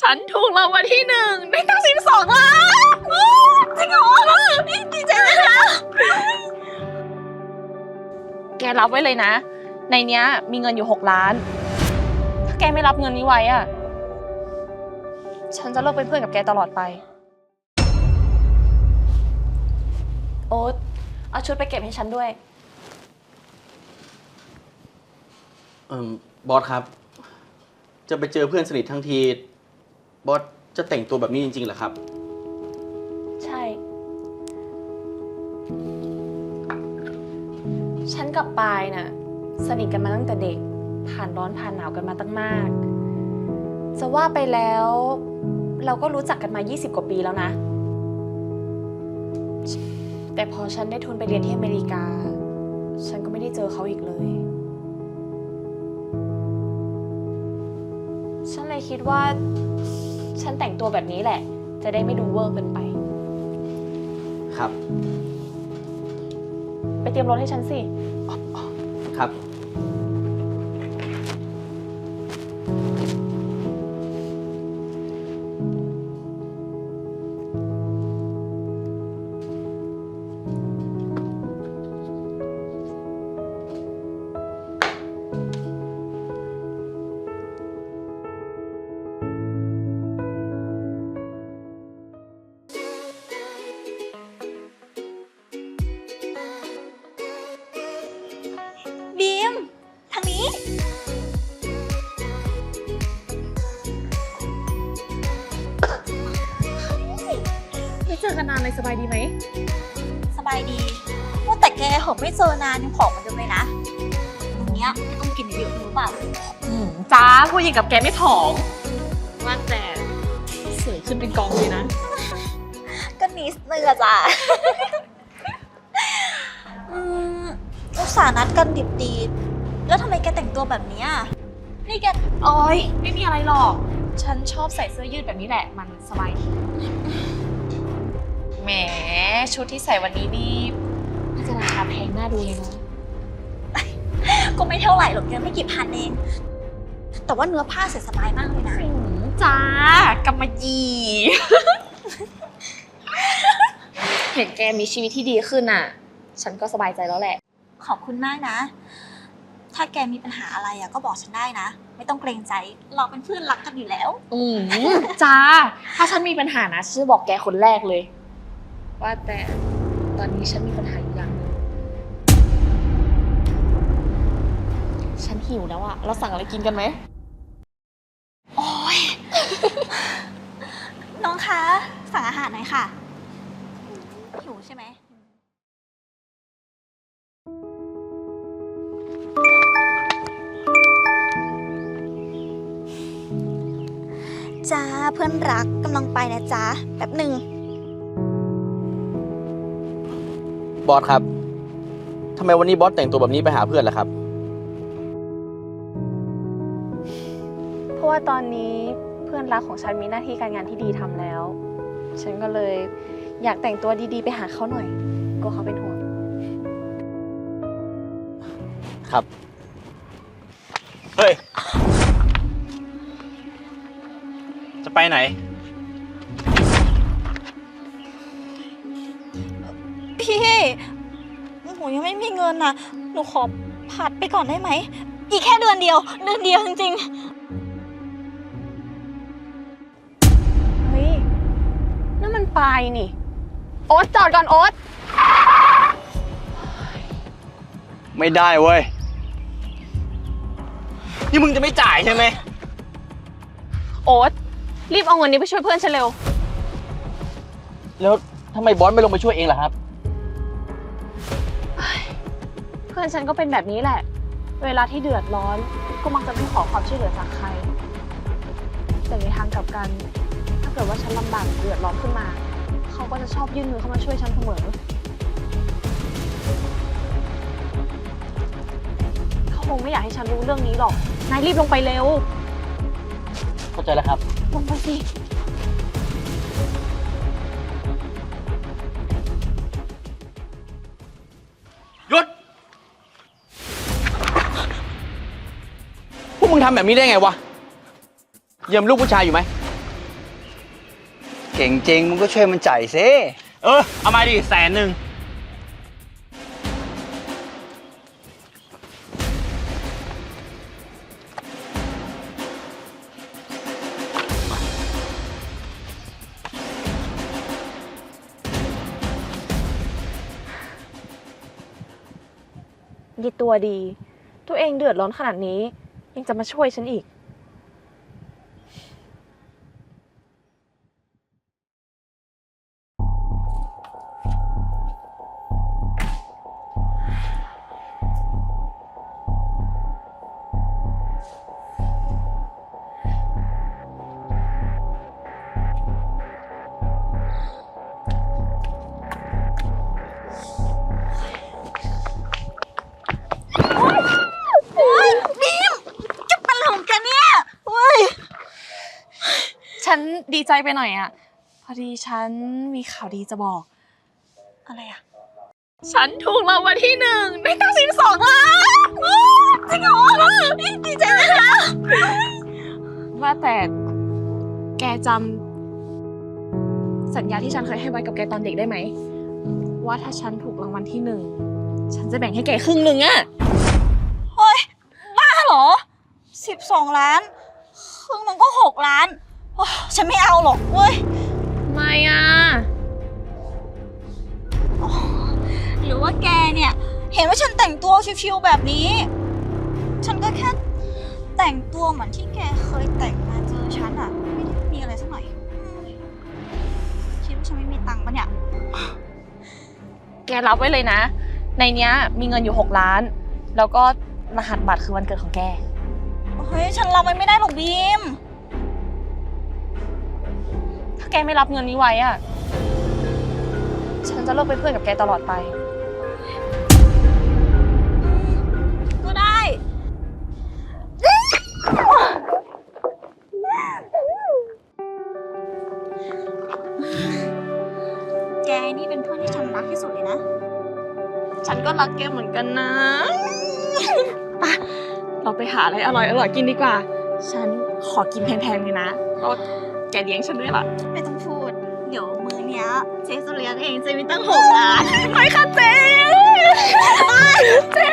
ฉันถูกรางวัลที่หนึ่งได้ตั้งสิบสองล้านโอ้จริงเหรอดีใจเลยนะแกรับไว้เลยนะ ในเนี้ยมีเงินอยู่หกล้าน ถ้าแกไม่รับเงินนี้ไว้อะฉันจะเลิกเป็นเพื่อนกับแกตลอดไป โอ๊ตเอาชุดไปเก็บให้ฉันด้วย เอ่อบอสครับ จะไปเจอเพื่อนสนิททั้งที บอสจะแต่งตัวแบบนี้จริงๆเหรอครับ ใช่ ฉันกับปายน่ะ สนิทกันมาตั้งแต่เด็ก ผ่านร้อนผ่านหนาวกันมาตั้งมาก จะว่าไปแล้ว เราก็รู้จักกันมา 20 กว่าปีแล้วนะ แต่พอฉันได้ทุนไปเรียนที่อเมริกา ฉันก็ไม่ได้เจอเขาอีกเลย ฉันเลยคิดว่า ฉันแต่งตัวแบบนี้แหละ จะได้ไม่ดูเวอร์เกินไป ครับ ไปเตรียมรถให้ฉันสิ อกันนานเลยสบายดีไหม สบายดีว่าแต่แกเหอะไม่เจอนานยังผอมเหมือนเดิมเลยนะวันเนี้ยแกต้องกินเยอะๆรู้เปล่าจ้าผู้หญิงกับแกไม่ผอม ว่าแต่สวยขึ้นเป็นกองเลยนะ ก็นิสเนื้อะจ้ะ อืมอุตส่าห์นัดกันดิบดีๆแล้วทำไมแกแต่งตัวแบบเนี้ยนี่แก โอ้ยไม่มีอะไรหรอก ฉันชอบใส่เสื้อยืดแบบนี้แหละ มันสบายดี แหมชุดที่ใส่วันนี้นี่น่าจะราคาแพงน่าดูเลยนะก็ไม่เท่าไหร่หรอกแกไม่กี่พันเอง แต่ว่าเนื้อผ้าใส่สบายมากเลยนะอืมจ้ากำมะหยี่ เห็นแกมีชีวิตที่ดีขึ้นอะ ฉันก็สบายใจแล้วแหละ ขอบคุณมากนะ ถ้าแกมีปัญหาอะไรอะก็บอกฉันได้นะ ไม่ต้องเกรงใจ เราเป็นเพื่อนรักกันอยู่แล้ว อืมจ้า ถ้าฉันมีปัญหานะฉันจะบอกแกคนแรกเลย ว่าแต่ตอนนี้ฉันมีปัญหาอยู่อย่างหนึงฉันหิวแล้วอะเราสั่งอะไรกินกันไหม โอ้ย น้องคะ สั่งอาหารหน่อยค่ะ หิวใช่ไหม จ้าเพื่อนรักกำลังไปนะจ๊ะแป๊บหนึ่ง บอสครับทำไมวันนี้บอสแต่งตัวแบบนี้ไปหาเพื่อนล่ะครับ เพราะว่าตอนนี้เพื่อนรักของฉันมีหน้าที่การงานที่ดีทำแล้ว ฉันก็เลยอยากแต่งตัวดีๆ ไปหาเขาหน่อยกลัวเขาเป็นห่วง ครับ เฮ้ย จะไปไหน พี่หนูยังไม่มีเงินนะหนูขอผัดไปก่อนได้ไหม อีกแค่เดือนเดียว เดือนเดียวจริงเฮ้ย นั่นมันปลายนี่ โอ๊ตจอดก่อนโอ๊ต ไม่ได้เว้ย นี่มึงจะไม่จ่ายใช่ไหม โอ๊ต รีบเอาเงินนี้ไปช่วยเพื่อนฉันเร็ว แล้วทำไมบอสไม่ลงไปช่วยเองล่ะครับ พื่อนฉันก็เป็นแบบนี้แหละ เวลาที่เดือดร้อน ก็มักจะไม่ขอความช่วยเหลือจากใคร แต่ในทางกลับกัน ถ้าเกิดว่าฉันลำบากเดือดร้อนขึ้นมา เขาก็จะชอบยื่นมือเข้ามาช่วยฉันเสมอ เขาคงไม่อยากให้ฉันรู้เรื่องนี้หรอก นายรีบลงไปเร็ว เข้าใจแล้วครับ ลงไปสิ ทำแบบนี้ได้ไงวะเยี่ยมลูกผู้ชายอยู่ไหม เก่งจริงมึงก็ช่วยมันจ่ายซิเออ เอามาดิแสนหนึ่ง ยีตัวดี ตัวเองเดือดร้อนขนาดนี้ ยังจะมาช่วยฉันอีก ดีใจไปหน่อยอะพอดีฉันมีข่าวดีจะบอก อะไรอะฉันถูกรางวัลที่หนึ่งได้ตั้งสิบสองล้านจริงเหรอดีใจเลยนะว่าแต่แกจำสัญญาที่ฉันเคยให้ไว้กับแกตอนเด็กได้ไหม ว่าถ้าฉันถูกรางวัลที่หนึ่งฉันจะแบ่งให้แกครึ่งหนึ่งอะเฮ้ยบ้าเหรอสิบสองล้าน ครึ่งหนึงก็หกล้าน โอ้ฉันไม่เอาหรอกเว้ยไม่อะหรือว่าแกเนี่ย เห็นว่าฉันแต่งตัวชิวๆแบบนี้ ฉันก็แค่แต่งตัวเหมือนที่แกเคยแต่งมาเจอฉันอะไม่ได้มีอะไรสักหน่อยอืมคิดว่าฉันไม่มีตังค์ปะเนี่ย แกรับไว้เลยนะ ในเนี้ยมีเงินอยู่หกล้าน แล้วก็รหัสบัตรคือวันเกิดของแก เฮ้ย ฉันรับมันไม่ได้หรอกบีม ถ้าแกไม่รับเงินนี้ไว้อะฉันจะเลิกเป็นเพื่อนกับแกตลอดไป ก็ได้ แกนี่เป็นเพื่อนที่ฉันรักที่สุดเลยนะ ฉันก็รักแกเหมือนกันนะไปเราไปหาอะไรอร่อยอร่อยกินดีกว่า ฉันขอกินแพงๆเลยนะก็แกเลี้ยงฉันด้วยล่ะ ไม่ต้องพูด เดี๋ยวมือเนี้ยเจ๊จะเลี้ยงเองเจ๊มีตั้งหกล้านไปค่ะเจ๊เจ๊